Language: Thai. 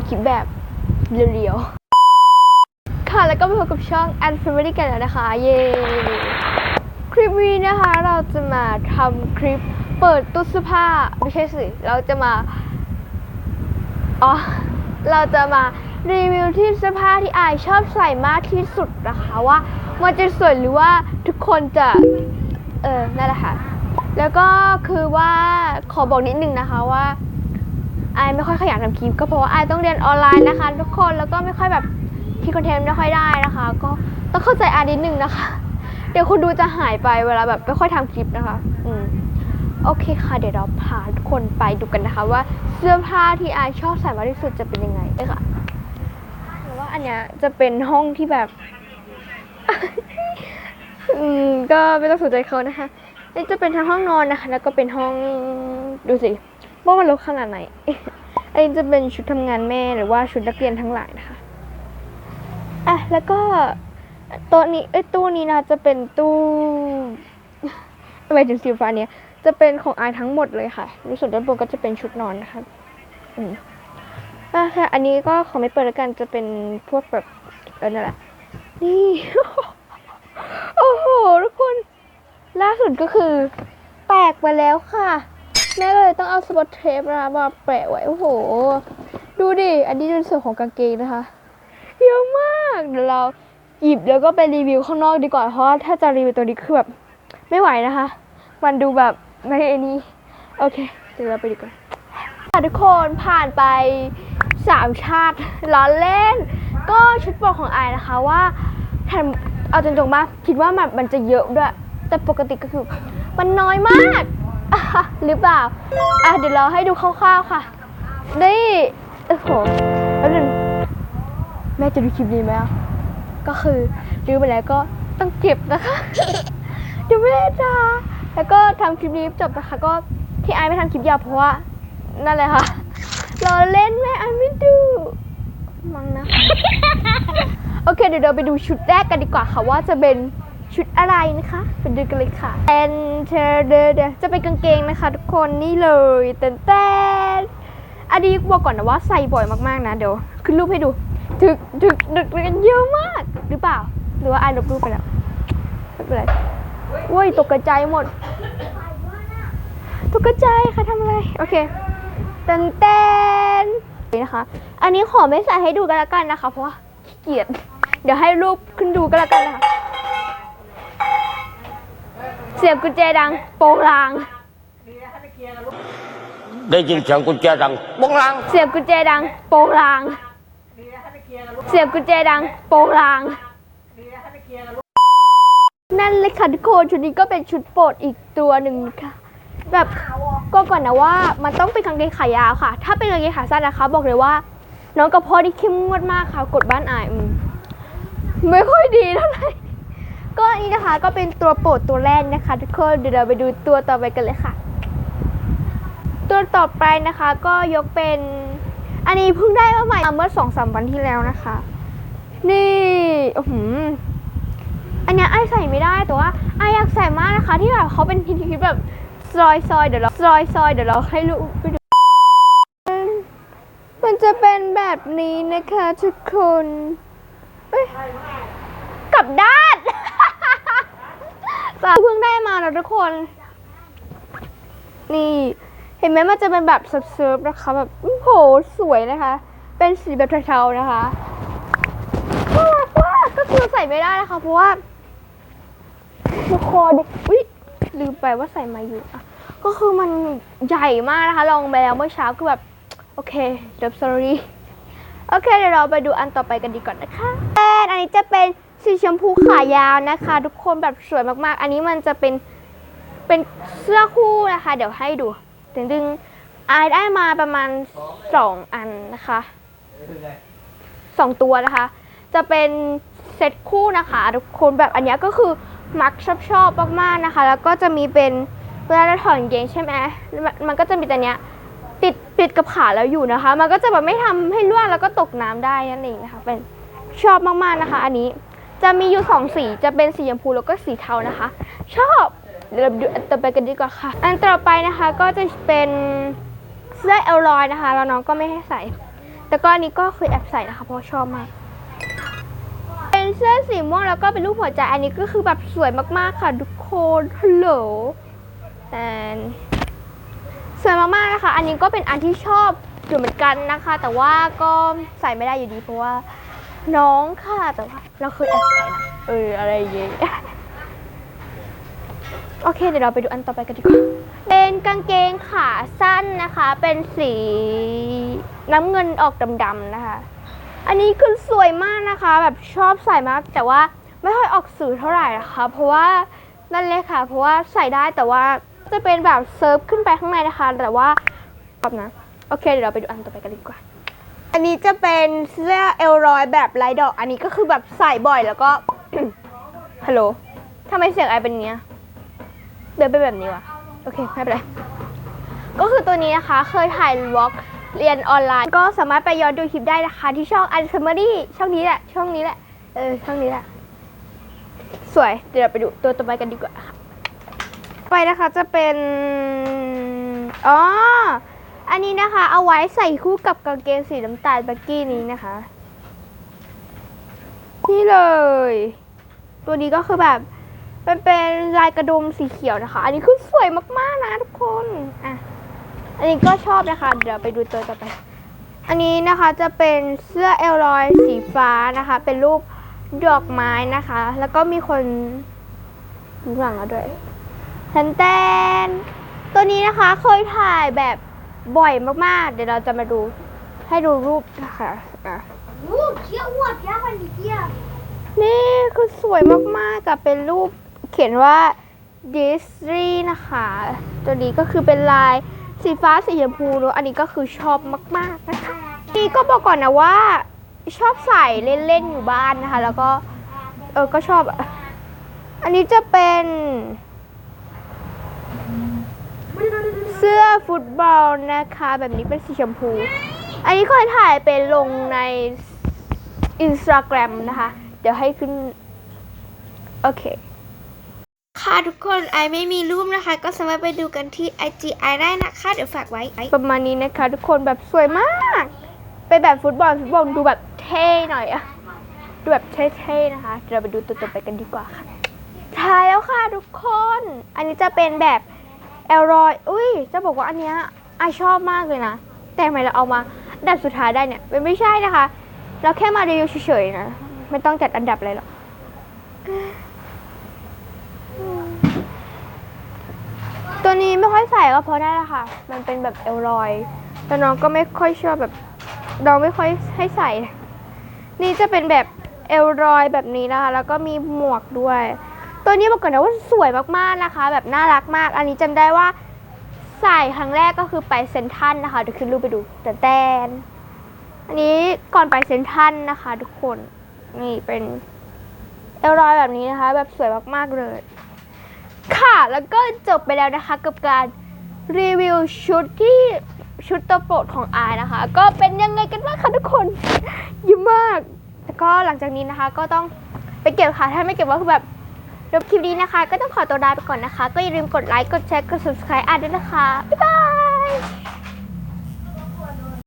ดคลิปแบบเรียวๆ ค่ะแล้วก็มาพบกับช่อง and family กันแล้วนะคะ เย้ คลิปนี้นะคะเราจะมาทำคลิปเปิดตู้เสื้อผ้า ไม่ใช่สิเราจะมา อ๋อ เราจะมารีวิวที่เสื้อผ้าที่อายชอบใส่มากที่สุดนะคะว่ามันจะสวยหรือว่าทุกคนจะ เออนั่นแหละค่ะ แล้วก็คือว่าขอบอกนิดนึงนะคะว่า ไอไม่ค่อยขยันทำคลิปก็เพราะว่าไอต้องเรียนออนไลน์นะคะ ทุกคนแล้วก็ไม่ค่อยแบบคิดคอนเทนต์ไม่ค่อยได้นะคะ ก็ต้องเข้าใจไอนิดนึงนะคะ เดี๋ยวคุณดูจะหายไปเวลาแบบไม่ค่อยทำคลิปนะคะ อืมโอเคค่ะ เดี๋ยวเราพาทุกคนไปดูกันนะคะ ว่าเสื้อผ้าที่ไอชอบใส่มากที่สุดจะเป็นยังไงเลยค่ะหรือว่าอันเนี้ยจะเป็นห้องที่แบบ อืมก็ไม่ต้องสนใจเขานะคะนี่จะเป็นทั้งห้องนอนนะคะ แล้วก็เป็นห้องดูสิ ว่ามันรกขนาดไหน อันนี้จะเป็นชุดทำงานแม่หรือว่าชุดนักเรียนทั้งหลายนะคะ อะ แล้วก็โต๊ะนี้เอ้ยตู้นี้นะจะเป็นตู้หมายถึงสีฟ้าเนี้ยจะเป็นของไอทั้งหมดเลยค่ะในส่วนด้านบนก็จะเป็นชุดนอนนะคะอืมอะค่ะ อันนี้ก็ขอไม่เปิดแล้วกันจะเป็นพวกแบบเออนั่นแหละ นี่ โอ้โห ทุกคน ล่าสุดก็คือ แตกไปแล้วค่ะ แม่เลยต้องเอาสปอตเทปนะคะมาแปะไว้โอ้โห ดูดิ อันนี้เป็นส่วนของกางเกงนะคะ เยอะมากเดี๋ยวเราหยิบแล้วก็ไปรีวิวข้างนอกดีกว่าเพราะถ้าจะรีวิวตัวนี้คือแบบไม่ไหวนะคะ มันดูแบบไม่ไอ้นี่โอเค เดี๋ยวเราไปดีกว่าค่ะทุกคนผ่านไปสามชาติล้อเล่น ก็ชุดโปรดของอายนะคะว่าแทนเอาจริงๆมาคิดว่ามันมันจะเยอะด้วย แต่ปกติก็คือมันน้อยมาก อะหรือเปล่า อะเดี๋ยวเราให้ดูคร่าวๆค่ะ นี่โอ้โหแล้วนึงแม่จะดูคลิปนี้ไหมอะ ก็คือรื้อไปแล้วก็ต้องเก็บนะคะ เดี๋ยวแม่ด่าแล้วก็ทำคลิปนี้จบนะคะก็ที่ไอไม่ทำคลิปยาวเพราะว่านั่นแหละค่ะเราเล่นแม่ไอไม่ดูมังนะ โอเคเดี๋ยวเราไปดูชุดแรกกันดีกว่าค่ะว่าจะเป็น ชุดอะไรนะคะไปดูกันเลยค่ะแอนเทเดเดจะเป็นกางเกงนะคะทุกคนนี่เลยเต้นเต้นอันนี้บอกก่อนนะว่าใส่บ่อยมากๆนะเดี๋ยวขึ้นรูปให้ดูถึกถึกดึกกันเยอะมากหรือเปล่า หรือว่าไอายลบรูปไปแล้วไม่เป็นไรโว้ยตกกระจายหมดตกกระจายค่ะทำอะไรโอเคเต้นเต้นนี่นะคะ อันนี้ขอไม่ใส่ให้ดูกันล้วกันนะคะ เพราะว่าขี้เกียจเดี๋ยวให้รูปขึ้นดูกันล้วกันนะคะ เสียงกุญแจดังโปงลาง ได้ยินเสียงกุญแจดังบงลัง เสียงกุญแจดังโปงลาง เสียงกุญแจดังโปงลาง นั่นเลยค่ะทุกคนชุดนี้ก็เป็นชุดโปรดอีกตัวหนึ่งค่ะ แบบก็ก่อนนะว่ามันต้องเป็นกางเกงขายาวค่ะ ถ้าเป็นกางเกงขาสั้นนะคะ บอกเลยว่า น้องกับพ่อที่เข้มงวดมากค่ะ กดบ้านอายอืมไม่ค่อยดีเท่าไหร่ ก็นนี้นะคะก็เป็นตัวโปรดตัวแรกนะคะ ทุกคนเดี๋ยวเราไปดูตัวต่อไปกันเลยค่ะ ตัวต่อไปนะคะก็ยกเป็นอันนี้เพิ่งได้มาใหม่เมื่อสองสามวันที่แล้วนะคะ นี่อื้อหืออันนี้ไอใส่ไม่ได้แต่ว่าไออยากใส่มากนะคะ ที่แบบเขาเป็นทีทีแบบซอยซอยเดี๋ยวเราซอยซอยเดี๋ยวเราให้ลูกไปดูมันจะเป็นแบบนี้นะคะทุกคนกลับได้านสาเพิ่งได้มาแล้วทุกคน นี่ เห็นไหมมันจะเป็นแบบเซิร์ฟๆนะคะ แบบโหสวยนะคะ เป็นสีแบบเทาๆนะคะน่ารักมากก็คือใส่ไม่ได้นะคะ เพราะว่าทุกคนอุ้ยลืมไปว่าใส่มาอยู่อะก็คือมันใหญ่มากนะคะ ลองไปแล้วเมื่อเช้าคือแบบ โอเคเดี๋ยว sorry โอเค เดี๋ยวเราไปดูอันต่อไปกันดีก่อนนะคะแอนอันนี้จะเป็น สีชมพูขายาวนะคะ ทุกคนแบบสวยมากๆ อันนี้มันจะเป็นเป็นเสื้อคู่นะคะ เดี๋ยวให้ดูดึงๆอายได้มาประมาณสองอันนะคะสองตัวนะคะ จะเป็นเซตคู่นะคะทุกคนแบบอันนี้ก็คือมักชอบชอบมากๆนะคะ แล้วก็จะมีเป็นเวลาเราถอดเกงใช่ไหมมันก็จะมีแต่เนี้ยติดปิดกับขาแล้วอยู่นะคะ มันก็จะแบบไม่ทำให้ร่วงแล้วก็ตกน้ำได้นั่นเองนะคะ เป็นชอบมากๆนะคะ อันนี้ จะมีอยู่สองสีจะเป็นสีชมพูแล้วก็สีเทานะคะ ชอบเดี๋ยวเราดูอันต่อไปกันดีกว่าค่ะ อันต่อไปนะคะก็จะเป็นเสื้อเอลลอยนะคะแล้วน้องก็ไม่ให้ใส่ แต่ก็อันนี้ก็เคยแอบใส่นะคะเพราะชอบมาก เป็นเสื้อสีม่วงแล้วก็เป็นรูปหัวใจอันนี้ก็คือแบบสวยมากๆค่ะทุกคนฮัลโหลแต่สวยมากๆนะคะ อันนี้ก็เป็นอันที่ชอบอยู่เหมือนกันนะคะ แต่ว่าก็ใส่ไม่ได้อยู่ดีเพราะว่า น้องค่ะแต่ว่าเราเคยแอบใส่นะเอออะไรอย่างเงี้ยโอเคเดี๋ยวเราไปดูอันต่อไปกันดีกว่าเป็นกางเกงขาสั้นนะคะ เป็นสีน้ำเงินออกดำๆนะคะ อันนี้คือสวยมากนะคะ แบบชอบใส่มาก แต่ว่าไม่ค่อยออกสื่อเท่าไหร่นะคะ เพราะว่านั่นเลยค่ะ เพราะว่าใส่ได้แต่ว่าจะเป็นแบบเซิร์ฟขึ้นไปข้างในนะคะ แต่ว่าชอบนะ โอเค เดี๋ยวเราไปดูอันต่อไปกันดีกว่า อันนี้จะเป็นเสื้อเอลรอยแบบลายดอก อันนี้ก็คือแบบใส่บ่อยแล้วก็ ฮัลโหลทำไมเสียงไอเป็นเงี้ย เดินไปแบบนี้วะโอเคไม่เป็นไร ก็คือตัวนี้นะคะ เคยถ่ายวอล์กเรียนออนไลน์ ก็สามารถไปย้อนดูคลิปได้นะคะ ที่ช่อง u n s u m m a r y ช่องนี้แหละ ช่องนี้แหละ เออ ช่องนี้แหละ สวย เดี๋ยวไปดูตัวต่อไปกันดีกว่าค่ะ ไปนะคะจะเป็น อ๋อ อันนี้นะคะเอาไว้ใส่คู่กับกางเกงสีน้ำตาลบักกี้นี้นะคะ นี่เลย ตัวนี้ก็คือแบบมันเป็นลายกระดุมสีเขียวนะคะ อันนี้คือสวยมากๆนะทุกคนอะอันนี้ก็ชอบนะคะ เดี๋ยวไปดูตัวต่อไป อันนี้นะคะจะเป็นเสื้อเอลลอยสีฟ้านะคะ เป็นรูปดอกไม้นะคะ แล้วก็มีคนหลังเราด้วยแทนแตนตัวนี้นะคะเคยถ่ายแบบ บ่อยมากๆ เดี๋ยวเราจะมาดูให้ดูรูปนะคะอะอู้เขี้ยวอวดยากกว่านี้เกี้ยนี่คือสวยมากๆกับเป็นรูปเขียนว่า Disney นะคะ ตัวนี้ก็คือเป็นลายสีฟ้าสีชมพูเนอะอันนี้ก็คือชอบมากๆนะคะนี่ก็บอกก่อนนะว่า ชอบใส่เล่นๆอยู่บ้านนะคะ แล้วก็เออก็ชอบอะอันนี้จะเป็น เสื้อฟุตบอลนะคะ แบบนี้เป็นสีชมพู อันนี้เคยถ่ายเป็นลงในอินสตาแกรมนะคะ เดี๋ยวให้ขึ้น โอเค ค่ะทุกคนไอไม่มีรูปนะคะ ก็สามารถไปดูกันที่ IG ไอได้นะคะ เดี๋ยวฝากไว้ ประมาณนี้นะคะ ทุกคนแบบสวยมากเป็นแบบฟุตบอลฟุตบอลดูแบบเท่หน่อยอะดูแบบเท่ๆนะคะเดี๋ยวเราไปดูตัวต่อไปกันดีกว่าค่ะท้ายแล้วค่ะทุกคน อันนี้จะเป็นแบบ เอลรอย อุ้ย จะบอกว่าอันเนี้ยไอชอบมากเลยนะ แต่ทำไมเราเอามาอันดับสุดท้ายได้เนี่ยมันไม่ใช่นะคะ เราแค่มารีวิวเฉยๆนะ ไม่ต้องจัดอันดับอะไรหรอกตัวนี้ไม่ค่อยใส่ก็เพราะนั่นแหละค่ะ มันเป็นแบบเอลลอย แต่น้องก็ไม่ค่อยชอบแบบน้องไม่ค่อยให้ใส่ นี่จะเป็นแบบเอลลอยแบบนี้นะคะ แล้วก็มีหมวกด้วย ตัวนี้บอกก่อนนะว่าสวยมากๆนะคะ แบบน่ารักมาก อันนี้จำได้ว่าใส่ครั้งแรกก็คือไปเซนทันนะคะเดี๋ยวขึ้นรูปไปดูแต่แตนอันนี้ก่อนไปเซนทันนะคะ ทุกคนนี่เป็นเอลลอยแบบนี้นะคะ แบบสวยมากๆเลย ค่ะแล้วก็จบไปแล้วนะคะ กับการรีวิวชุดที่ชุดตัวโปรดของอายนะคะ ก็เป็นยังไงกันบ้างคะทุกคนเยิ้มมากแล้วก็หลังจากนี้นะคะ ก็ต้องไปเก็บค่ะถ้าไม่เก็บก็คือแบบ เดี๋ยวคลิปนี้นะคะ ก็ต้องขอตัวลาไปก่อนนะคะ ก็อย่าลืมกดไลค์ กดแชร์ กด subscribe อ่านด้วยนะคะ บ๊ายบาย